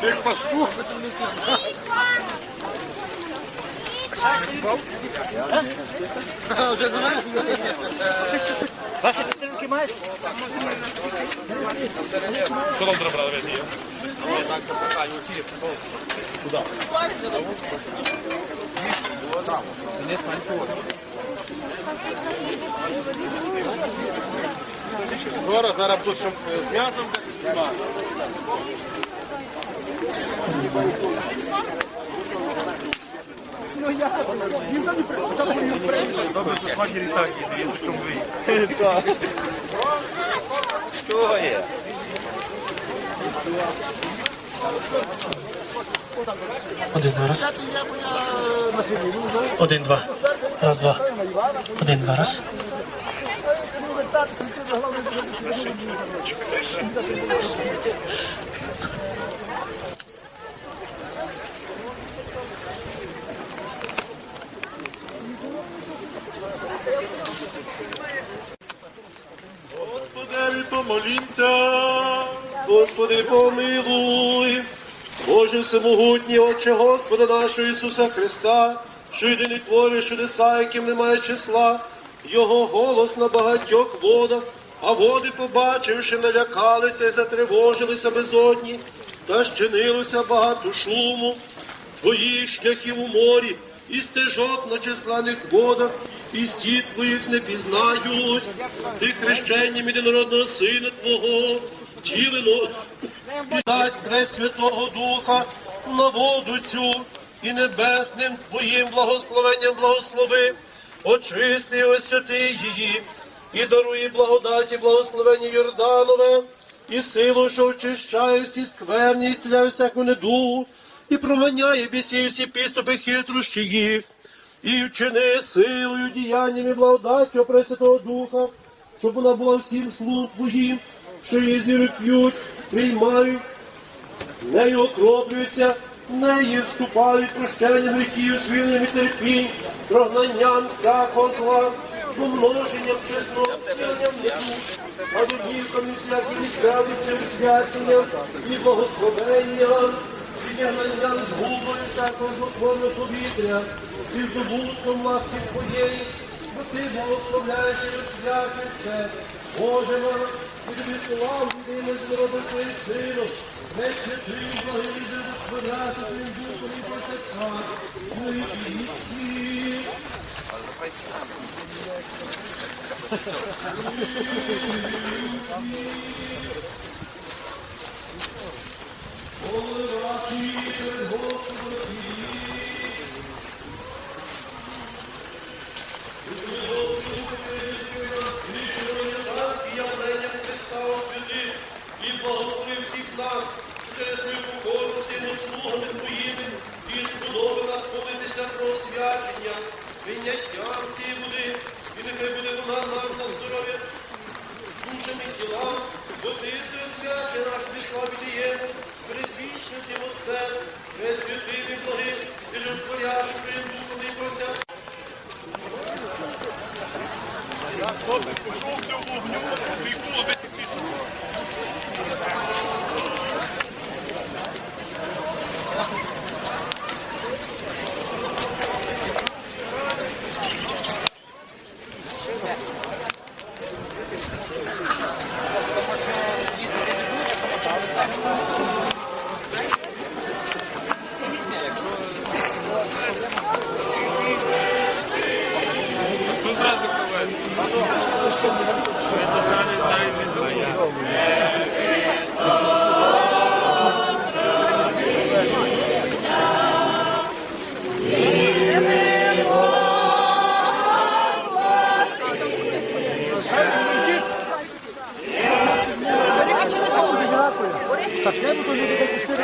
Ти пастух, ти не пізнав. Ваші підтримки маєш? Що там треба брати? Скоро зараз будуть щоб з м'ясом знімати. Добре, що матері так їде, язиком виїхав. Чого є? Один, два, раз. Один, два. Раз, два. Один, два, раз. Господи, Господи, помилуй. Боже всемогутній, Отче Господа нашого Ісуса Христа, що єдиний твориш чудеса, яким немає числа, Його голос на багатьох водах, а води, побачивши, налякалися і затривожилися безодні, та щинилося багато шуму, твоїх шляхів у морі, і стежок на численних водах, і стід твоїх не пізнають, ти хрещенням єдинородного Сина Твого, тілено, віддать Пресвятого Духа на воду цю, і небесним Твоїм благословенням благослови, очисти освяти її, і даруй благодаті, благословення Йорданове, і силу, що очищає всі скверні, і зціляє всяку недугу, і проганяє бісів всі підступи хитрощі їх, і вчини силою, діяннями благодаттю Пресвятого Духа, щоб вона була всім слуг Твоїм, що її зіри п'ють, приймають, нею окроплюються, нею вступають прощенням гріхів, свільним і терпінь, прогнанням всякого зла, помноженням чесного, зціленням неду, а домівками всякими здравістю, свяченням і благословенням, відігнанням згубою всякого злотворного повітря, і здобутком ласки Твоєї, бо Ти благословляєш і це, Боже наш, і тобі славу віддаємо з народом Твоїм Сином, весь святий, благий, Творяти Твоїм Духом і повсякчас, ну і віки. явлення слугами твоїми, і сподоби нас молитися про освячення, прийняттям цієї води, і нехай буде вона нам на здоров'я, душами тіла, бо ти свяче наш приславі є, передвічним тим отце, пресвятий і благи, і жертвоя, що прим духом і прося. Я хто пішов до вогню, прикули. Таке буду люди такі сири.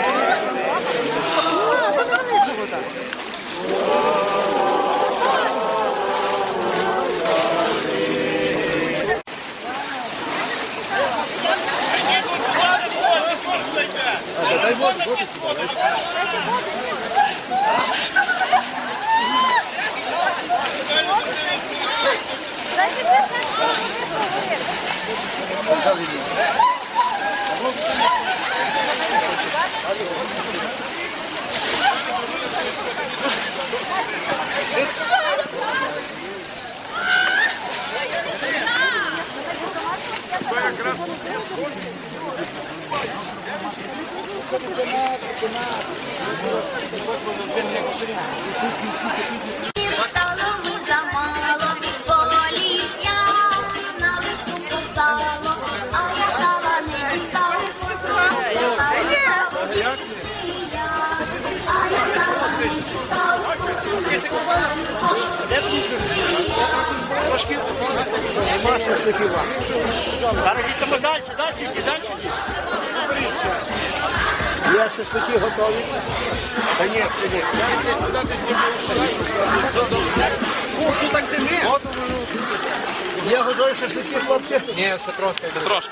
Дай воду, воду сюди, дай. Зараз їдемо далі, далі, далі. Є шашлики готові? Та ні, ні. Є готові шашлики, хлопці? Ні, ще трошки. Трошки.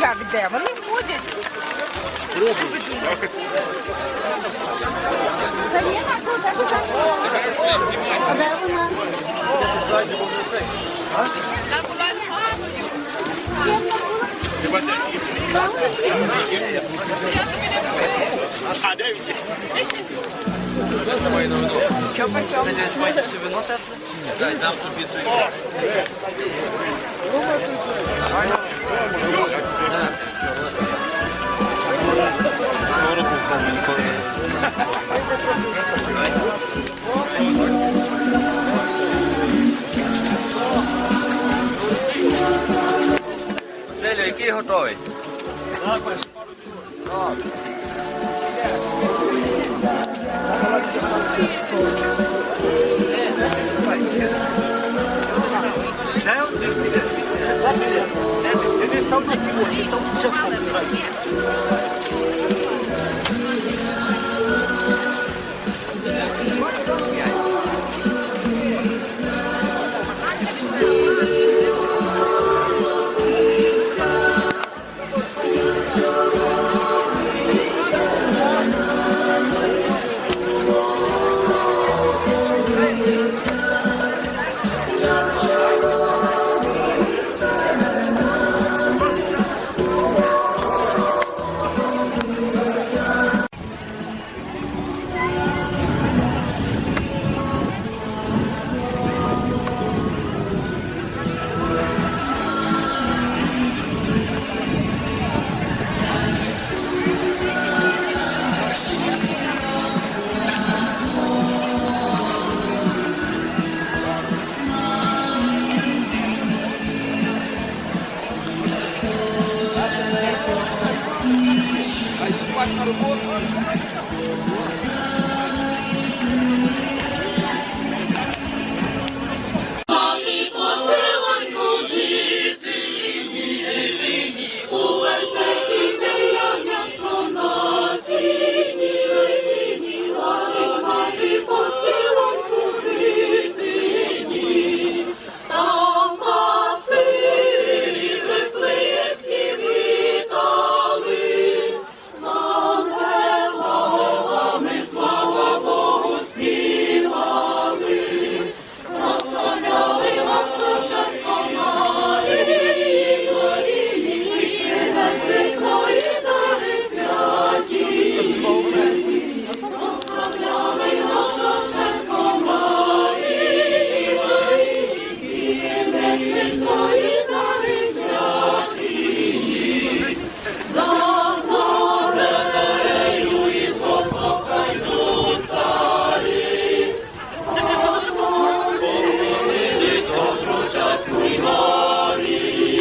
Як де? Вони ходять. А де вона? А де він? Василю, сегодня, это уже комплекс. başkanı bu.